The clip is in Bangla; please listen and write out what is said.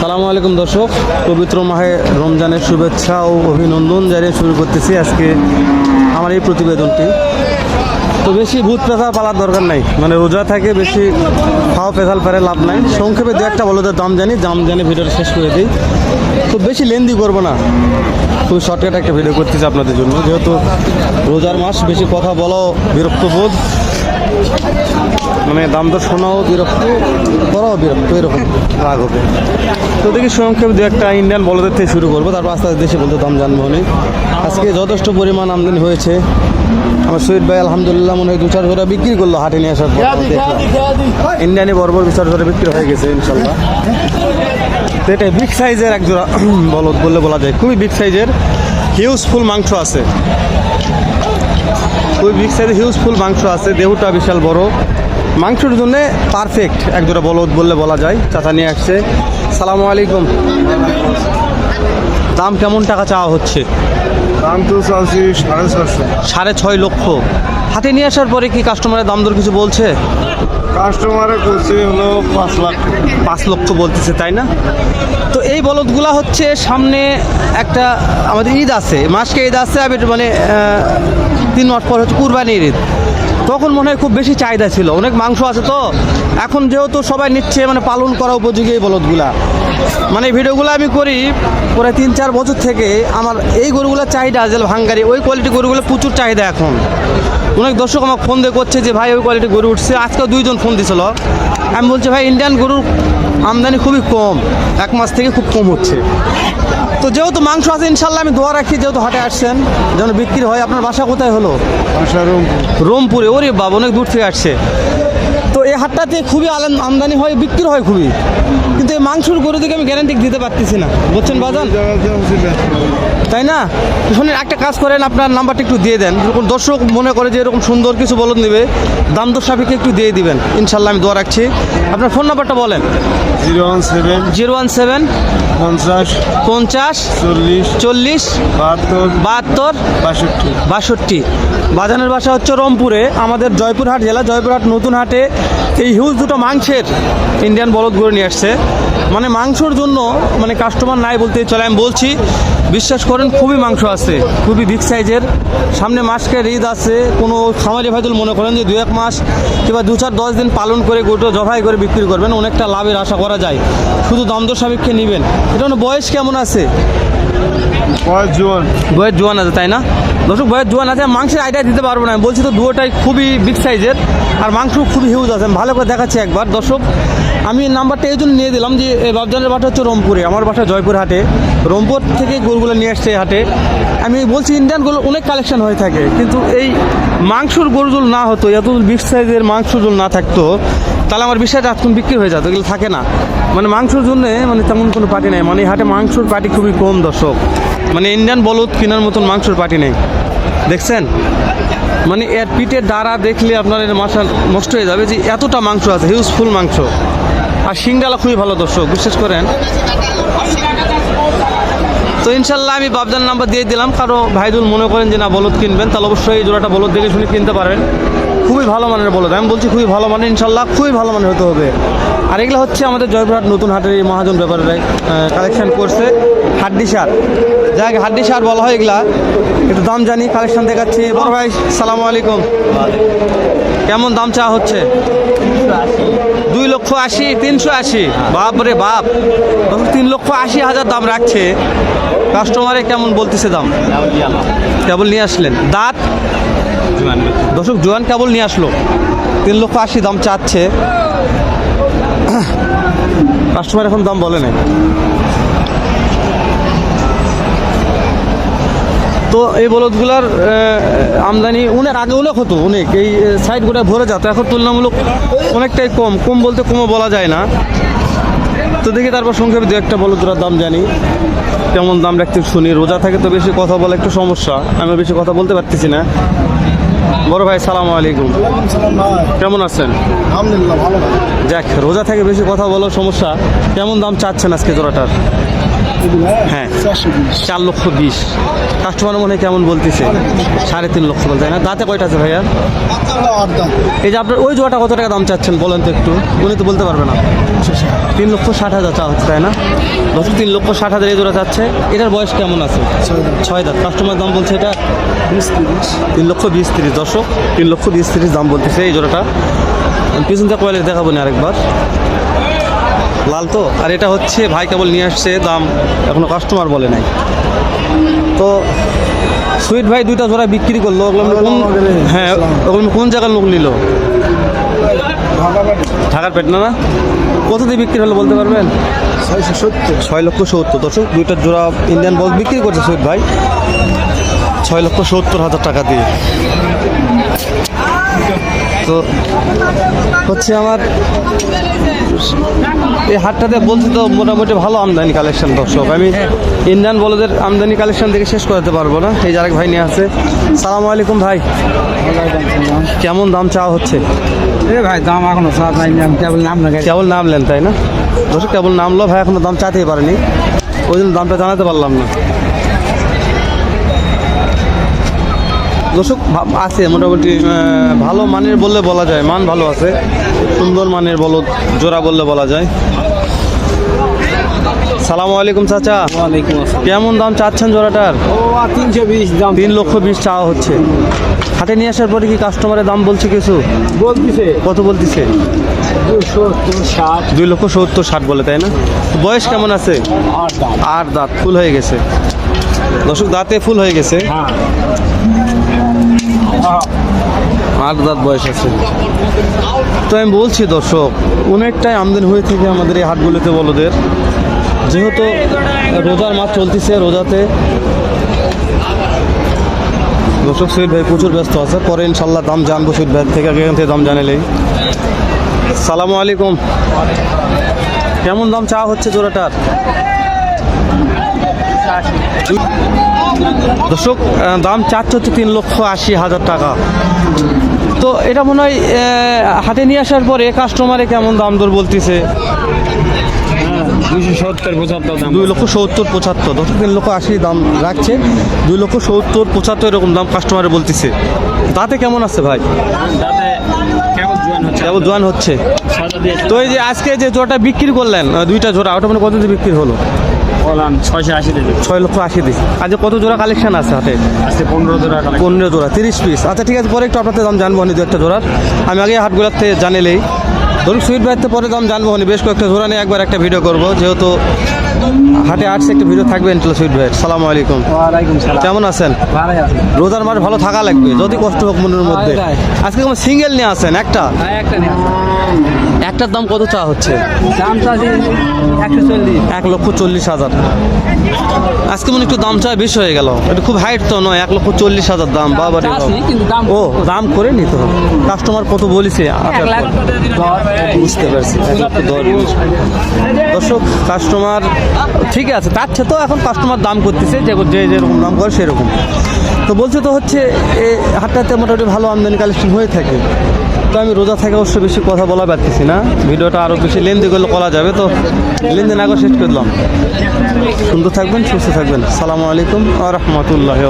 সালামু আলাইকুম দর্শক। পবিত্র মাহে রমজানের শুভেচ্ছা ও অভিনন্দন জানিয়ে শুরু করতেছি আজকে আমার এই প্রতিবেদনটি। তো বেশি ভূত পেশা পালার দরকার নাই। মানে রোজা থাকে, বেশি খাওয়া পেশাল পারে লাভ নাই। সংক্ষেপে দু একটা বলদের দাম জানি দাম জানি ভিডিওটা শেষ করে দিই। তো বেশি লেন্দি করব না। খুব শর্টকাট একটা ভিডিও করতেছি আপনাদের জন্য। যেহেতু রোজার মাস, বেশি কথা বলাও বিরক্ত বোধ মানে দাম তো শোনাও বিরক্ত, করাও বিরক্ত, এরকম রাগ হবে। তো দেখি সংক্ষেপ দু একটা ইন্ডিয়ান বলদের থেকে শুরু করব, তারপর আস্তে আস্তে দেশে বলতে দাম জানব অনেক আজকে যথেষ্ট পরিমাণ আমদানি হয়েছে। আমার শহীদ ভাই, আলহামদুলিল্লাহ, মনে হয় দু চার জোড়া বিক্রি করল হাটে নিয়ে আসার পর ইন্ডিয়ানে বরবর দু চার জোড়া বিক্রি হয়ে গেছে, ইনশাল্লাহ। তো এটা বিগ সাইজের এক জোড়া বলদ বললে বলা যায়। খুবই বিগ সাইজের হিউজফুল মাংস আছে। খুবই বিগ সাইজের হিউজফুল মাংস আছে দেহুটা বিশাল বড়। মাংসের জন্য পারফেক্ট এক জোড়া বলদ বললে বলা যায় চাচা নিয়ে আসছে। সালামু আলাইকুম। দাম কেমন টাকা চাওয়া হচ্ছে? দাম তো চাচ্ছি সাড়ে চারশো সাড়ে ছয় লক্ষ। হাতে নিয়ে আসার পরে কি কাস্টমারের দাম দর কিছু বলছে? কাস্টমারে করছে হলো পাঁচ লাখ। পাঁচ লক্ষ বলতেছে তাই না? তো এই বলদগুলা হচ্ছে সামনে একটা আমাদের ঈদ আছে মাসকে ঈদ আছে মানে তিন মাস পর হচ্ছে কুরবানির ঈদ। তখন মনে হয় খুব বেশি চাহিদা ছিল। অনেক মাংস আছে তো। এখন যেহেতু সবাই নিচ্ছে মানে পালন করা উপযোগী এই বলদগুলা। মানে ভিডিওগুলো আমি করি প্রায় তিন চার বছর থেকে। আমার এই গরুগুলোর চাহিদা যে ভাঙ্গারি ওই কোয়ালিটি গরুগুলো প্রচুর চাহিদা এখন। অনেক দর্শক আমাকে ফোন দিয়ে করছে যে, ভাই, ওই কোয়ালিটি গরু উঠছে। আজকে দুইজন ফোন দিছিল। আমি বলছি, ভাই ইন্ডিয়ান গরুর আমদানি খুবই কম। এক মাস থেকে খুব কম হচ্ছে। তো যেহেতু মাংস আছে ইনশাল্লাহ আমি দোয়া রাখি যেহেতু হাটে আসছেন যেন বিক্রি হয়। আপনার বাসা কোথায় হলো? রোমপুরে ওরে বাবা অনেক দূর থেকে আসছে। তো এই হাটটাতে খুবই আমদানি হয় বিক্রি হয় খুবই। কিন্তু এই মাংসর গরু থেকে আমি গ্যারান্টি দিতে পারতেছি না। বুঝছেন বাজান। তাই না? শুনুন একটা কাজ করেন আপনার নাম্বারটা একটু দিয়ে দেন। যখন দর্শক মনে করে যে এরকম সুন্দর কিছু বলন নেবে দাম দর সাপেক্ষে একটু দিয়ে দিবেন। ইনশাল্লাহ আমি দোয়া রাখছি। আপনার ফোন নাম্বারটা বলেন। Zero one seven zero one seven পঞ্চাশ পঞ্চাশ চল্লিশ চল্লিশ বাহাত্তর বাহাত্তর বাষট্টি। বাষট্টি। বাজানের বাসা হচ্ছে রংপুরে আমাদের জয়পুরহাট জেলা জয়পুরহাট নতুন হাটে এই হিউজ দুটো মাংসের ইন্ডিয়ান বলদ গরু নিয়ে আসছে। মানে মাংসর জন্য মানে কাস্টমার নাই বলতে চলে, আমি বলছি, বিশ্বাস করেন খুবই মাংস আছে, খুবই বিগ সাইজের সামনে মাসকে ঈদ আছে, কোনো খামারি ভাইদুল মনে করেন যে দু এক মাস কিংবা দু চার দশ দিন পালন করে গোটো জভাই করে বিক্রি করবেন, অনেকটা লাভের আশা করা যায়। শুধু দামদর সাপেক্ষে নেবেন। এটা বয়স কেমন আছে? বয়স জোয়ান। বয়ের জোয়ান আছে, তাই না? দর্শক বয়ের জোয়ান আছে মাংসের আইডিয়া দিতে পারব না। বলছি তো দুটোটাই খুবই বিগ সাইজের আর মাংস খুবই হিউজ আছে। ভালো করে দেখাচ্ছি একবার। দর্শক, আমি নাম্বারটা এই জন্য নিয়ে দিলাম যে এই বাবজানের বাটা হচ্ছে রংপুরে, আমার বাসা জয়পুর হাটে রংপুর থেকে গরুগুলো নিয়ে আসছে হাটে। আমি বলছি ইন্ডিয়ান গরু অনেক কালেকশন হয়ে থাকে, কিন্তু এই মাংসর গরুজুল না হতো এত বিগ সাইজের মাংসজুল না থাকতো। তাহলে আমার বিষয়টা এখন বিক্রি হয়ে যেত এগুলো থাকে না। মানে মাংসর জন্য মানে তেমন কোনো পার্টি নেই। মানে হাটে মাংসর পার্টি খুবই কম দর্শক। মানে ইন্ডিয়ান বলদ কেনার মতন মাংসর পার্টি নেই। দেখছেন? মানে এর পিঠের দ্বারা দেখলে আপনার এর মাথা নষ্ট হয়ে যাবে যে এতটা মাংস আছে হিউজফুল মাংস। আর শিংডালা খুবই ভালো দর্শক, বিশ্বাস করেন। তো ইনশাল্লাহ আমি বাবজান নাম্বার দিয়ে দিলাম। কারও ভাইদুল মনে করেন যে না বলদ কিনবেন, তাহলে অবশ্যই এই জোড়াটা বলদ দেখে শুনে কিনতে পারেন খুবই ভালো মানের বলদ আমি বলছি খুবই ভালো মানের ইনশাল্লাহ খুবই ভালো মানের হতে হবে। আর এগুলো হচ্ছে আমাদের জয়পুরহাট নতুন হাটের এই মহাজন ব্যাপারে কালেকশন করছে। হাড্ডি সার। যাকে হাড্ডি সার বলা হয় এগুলা। একটু দাম জানি কালেকশন দেখাচ্ছি। বড় ভাই সালামু আলাইকুম। কেমন দাম চা হচ্ছে? দুই লক্ষ আশি তিনশো আশি। বাপ রে বাপ। তিন লক্ষ আশি হাজার দাম রাখছে। কাস্টমারে কেমন বলতেছে দাম? কেবল নিয়ে আসলেন। দাঁত? দর্শক, জোয়ান কেবল নিয়ে আসলো। তিন লক্ষ আশি দাম চাচ্ছে। কাস্টমার এখন দাম বলে নাই। তো এই বলদগুলার আমদানি অনেক আগে অনেক হতো অনেক এই সাইড গোটা ভরে যেত, এখন তুলনামূলক অনেকটাই কম। কম বলতে কমও বলা যায় না। তো দেখি তারপর সংক্ষেপে দু একটা বলদগুলার দাম জানি। কেমন দাম রাখতে শুনি? রোজা থাকে তো বেশি কথা বলা একটু সমস্যা। আমি বেশি কথা বলতে পারতেছি না। বড় ভাই সালাম আলাইকুম। কেমন আছেন? আলহামদুলিল্লাহ ভালো। যাক রোজা থেকে বেশি কথা বলো সমস্যা। কেমন দাম চাচ্ছেন আজকে জোড়াটার? হ্যাঁ চার লক্ষ বিশ। কাস্টমার মনে হয় কেমন বলতেছে? সাড়ে তিন লক্ষ বলতে না? দাঁতে কয়টা আছে ভাইয়া? এই যে আপনার ওই জোড়াটা কত টাকা দাম চাচ্ছেন বলেন তো একটু। উনি তো বলতে পারবে না। তিন লক্ষ ষাট হাজার চা হচ্ছে তাই না? দর্শক তিন লক্ষ ষাট হাজার এই জোড়া চাচ্ছে। এটার বয়স কেমন আছে? ছয় দাঁত কাস্টমার দাম। বলছে এটা? বিশ তিরিশ। তিন লক্ষ বিশ তিরিশ। দর্শক তিন লক্ষ বিশ তিরিশ দাম বলতেছে এই জোড়াটা। পিছন থেকে কোয়ালিটি দেখাবো না আরেকবার। লাল তো? আর এটা হচ্ছে ভাই কেবল নিয়ে আসছে দাম এখনও কাস্টমার বলে নাই। তো সুইট ভাই দুইটা জোড়া বিক্রি করল কোন হ্যাঁ ওগুলো কোন জায়গার লোক নিল? ঢাকার পেট না না? কত দিয়ে বিক্রি হলো বলতে পারবেন? ছয় লক্ষ সত্তর। দর্শক দুইটা জোড়া ইন্ডিয়ান বল বিক্রি করছে সুইট ভাই। ছয় লক্ষ সত্তর হাজার টাকা দিয়ে। তো হচ্ছে আমার এই হাটটাতে বলছি তো মোটামুটি ভালো আমদানি কালেকশন দর্শক। আমি ইন্ডিয়ান বলদের আমদানি কালেকশন দেখে শেষ করাতে পারব না। এই যে আরেক ভাই নিয়ে আছে। সালাম আলাইকুম ভাই। কেমন দাম চাওয়া হচ্ছে? এ ভাই দাম এখনও সাত নাই কেবল নাম না কেবল নামলেন তাই না? দর্শক কেবল নামলো ভাই এখনও দাম চাইতেই পারেনি। ওই জন্য দামটা জানাতে পারলাম না। দর্শক আছে মোটামুটি ভালো মানের বললে বলা যায় মান ভালো আছে। সুন্দর মানের বলো জোড়া বললে বলা যায়। সালামু আলাইকুম চাচা। কেমন দাম চাচ্ছেন জোড়াটার? ও তিনশো বিশ দাম। তিন লক্ষ বিশ চাওয়া হচ্ছে। হাটে নিয়ে আসার পরে কি কাস্টমারের দাম বলছে কিছু? বলতেছে। কত বলতেছে? দুই লক্ষ সত্তর ষাট বলে তাই না? বয়স কেমন আছে? আর দাঁত। ফুল হয়ে গেছে। দর্শক দাঁতে ফুল হয়ে গেছে। হ্যাঁ। আট দাঁত বয়স আছে। তো আমি বলছি দর্শক অনেকটাই আমদানি হয়ে থাকে আমাদের এই হাটগুলোতে বলদের। যেহেতু রোজার মাছ চলতেছে রোজাতে দর্শক সৈয়দ ভাই প্রচুর ব্যস্ত আছে। পরে ইনশাল্লাহ দাম জানব সৈয়দ ভাই থেকে এখান থেকে দাম জানালেই সালামু আলাইকুম। কেমন দাম চা হচ্ছে জোড়াটার? দর্শক দাম চাচ্ছে হচ্ছে তিন লক্ষ আশি হাজার টাকা। তো এটা মনে হয় হাতে নিয়ে আসার পরে কাস্টমারে কেমন দাম দর বলতেছে দুশো সত্তর পঁচাত্তর দাম দুই লক্ষ সত্তর পঁচাত্তর। দর্শক তিন লক্ষ আশি দাম রাখছে। দুই লক্ষ সত্তর পঁচাত্তর এরকম দাম কাস্টমারে বলতেছে। তাতে কেমন আছে ভাই? কেবল জোয়ান হচ্ছে। তো এই যে আজকে যে জোড়াটা বিক্রি করলেন দুইটা জোড়া ওটা মানে কত দিয়ে বিক্রি হলো? ছয়শো আশি দেবে ছয় লক্ষ আশি দিয়ে। আজ কত জোড়া কালেকশন আছে আজকে পনেরো টাকা পনেরো জোড়া তিরিশ পিস আচ্ছা ঠিক আছে পরে একটু আপনাদের দাম জানব নি দু একটা জোড়ার। আমি আগে হাটগুলোতে জানিলেই ধরুন সুইট ভাইতে পরে তো আমি জানব বেশ কয়েকটা জোড়া নিয়ে একবার একটা ভিডিও করব, যেহেতু হাটে আসছে একটা ভিডিও থাকবে ইনশাল্লাহ সুইট ভাই সালাম আলাইকুম। কেমন আছেন? রোজার মাস ভালো থাকা লাগবে যদি কষ্ট হোক মনের মধ্যে। আজকে কোনো সিঙ্গেল নিয়ে আসেন একটা? হ্যাঁ একটা একটার দাম কত চা হচ্ছে? এক লক্ষ চল্লিশ হাজার। আজকে মনে একটু দাম চা বেশি হয়ে গেল। এটা খুব হাইট তো নয় এক লক্ষ চল্লিশ হাজার দাম বাবা। ও দাম করে নিতে হবে। কাস্টমার কত বলেছে? আসার বুঝতে পারছি। দর্শক কাস্টমার ঠিক আছে তাচ্ছে তো এখন কাস্টমার দাম করতেছে, যে যে যেরকম দাম করে সেরকম। তো বলছে তো হচ্ছে এই হাটটাতে মোটামুটি ভালো আমদানি কালেকশন হয়ে থাকে। তো আমি রোজা থেকে অবশ্য বেশি কথা বলা পারতেছি না। ভিডিওটা আরও বেশি লেনদেন করলে করা যাবে তো। লেনদেন আগে শেষ করলাম সুন্দর থাকবেন, সুস্থ থাকবেন। সালামু আলাইকুম আ রহমতুল্লাহ